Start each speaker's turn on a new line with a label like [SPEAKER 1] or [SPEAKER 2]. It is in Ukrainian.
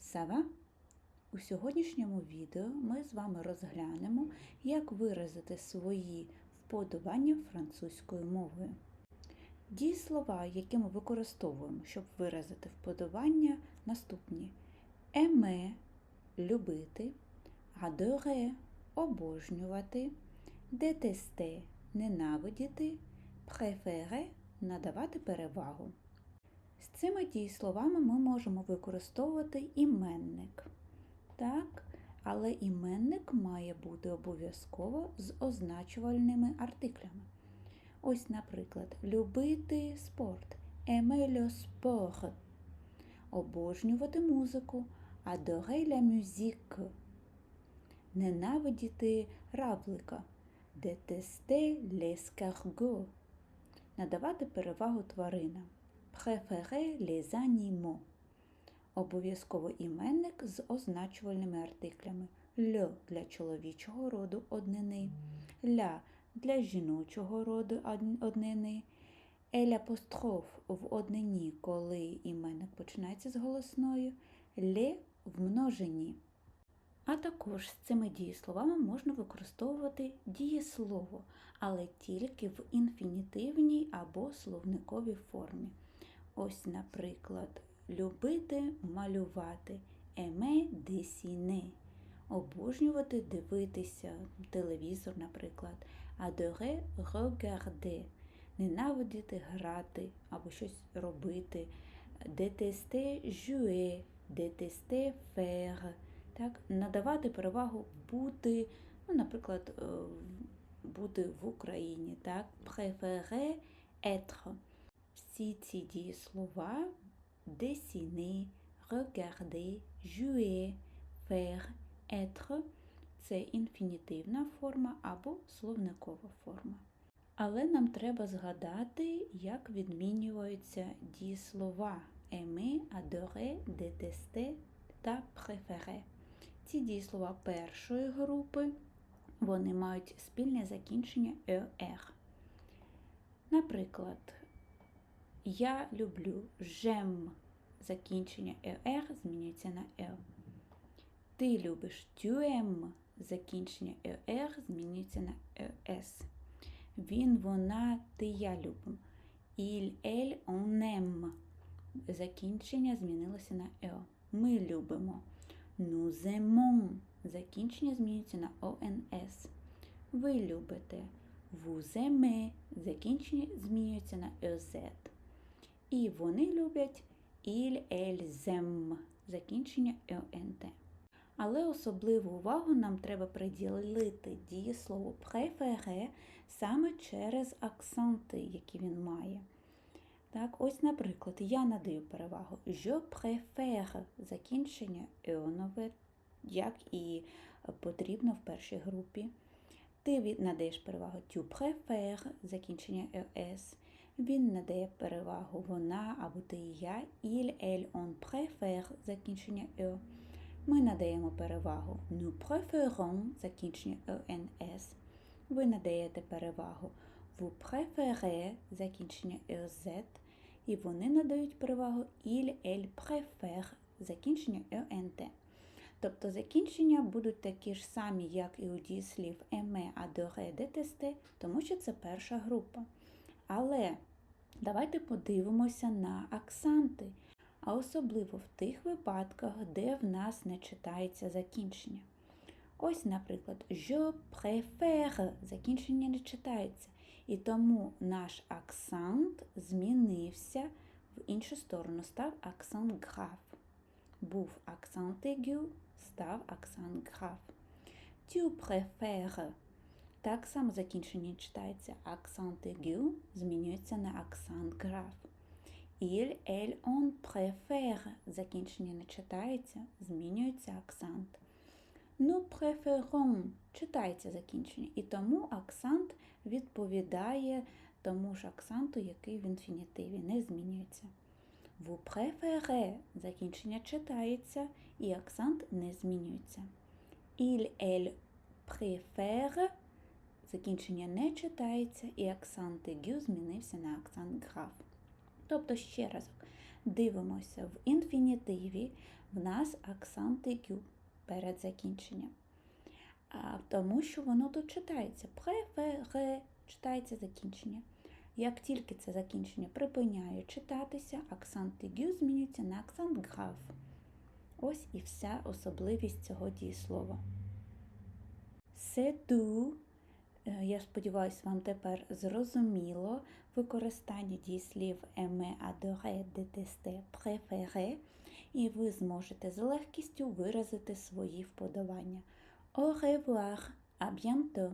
[SPEAKER 1] Ça va? У сьогоднішньому відео ми з вами розглянемо, як виразити свої вподобання французькою мовою. Дієслова, які ми використовуємо, щоб виразити вподобання, наступні: aimer – любити, adorer – обожнювати, détester – ненавидіти, préférer – надавати перевагу. З цими дієсловами ми можемо використовувати іменник. Так, але іменник має бути обов'язково з означувальними артиклями. Ось, наприклад, любити спорт le sport, обожнювати музику adorer la musique, ненавидіти равлика détester l'escargot, надавати перевагу тваринам préférer les animaux. Обов'язково іменник з означувальними артиклями. Льо для чоловічого роду однини, ля для жіночого роду однини, ель апостроф в однині, коли іменник починається з голосною, ле в множині. А також з цими дієсловами можна використовувати дієслово, але тільки в інфінітивній або словниковій формі. Ось, наприклад, любити малювати еме десіне, обожнювати дивитися телевізор, наприклад, адоре regarder, ненавидіти грати або щось робити, детесте jouer, детесте faire, так, надавати перевагу бути, ну, наприклад, е, бути в Україні, так, préférer être. Всі ці дієслова dessiner, regarder, jouer, faire, être це інфінітивна форма або словникова форма. Але нам треба згадати, як відмінюються дієслова aimer, adorer, détester та préférer. Ці дієслова першої групи вони мають спільне закінчення er. Наприклад, я люблю j'aime закінчення er змінюється на «е». Ти любиш aimes закінчення er змінюється на es. Він, вона, ти, я. Il, elle, on aime. Закінчення змінилося на «е». Ми любимо. Aimons. Закінчення змінюється на ONS. Ви любите. Aimez. Закінчення змінюється на EZ. І вони люблять il, elles aiment. Закінчення ENT. Але особливу увагу нам треба приділити дієслову préférer саме через акценти, які він має. Так, ось, наприклад, я надаю перевагу je préfère закінчення еонове, як і потрібно в першій групі. Ти надаєш перевагу tu préfères закінчення es. Він надає перевагу вона або ти і я, il, elle, on préfère закінчення е. Ми надаємо перевагу nous préférons закінчення ens. Ви надаєте перевагу vous préférez закінчення ez. І вони надають перевагу il, elle préfère закінчення ent. Тобто закінчення будуть такі ж самі, як і у дієслів aimer, adorer, détester, тому що це перша група. Але давайте подивимося на акценти, а особливо в тих випадках, де в нас не читається закінчення. Ось, наприклад, je préfère закінчення не читається. І тому наш акцент змінився в іншу сторону, став акцент граф. Був акцент егю, став акцент граф. Tu préfères так само закінчення читається акцент егю, змінюється на акцент граф. Il, elle, on préfère закінчення не читається, змінюється акцент. Nous préférons читається закінчення, і тому акцент відповідає тому ж акценту, який в інфінітиві, не змінюється. Vous préférez закінчення читається, і акцент не змінюється. Il, elle préfère закінчення не читається, і акцент егю змінився на акцент граф. Тобто, ще разок, Дивимося в інфінітиві. В нас акцент егю перед закінченням. А, тому що воно тут читається. Префере читається закінчення. Як тільки це закінчення припиняє читатися, акцент егю змінюється на акцент граф. Ось і вся особливість цього дієслова. C'est tout. Е, Я сподіваюся, вам тепер зрозуміло використання дієслів aimer, adorer, détester, préférer, і ви зможете з легкістю виразити свої вподобання. Au revoir, à bientôt!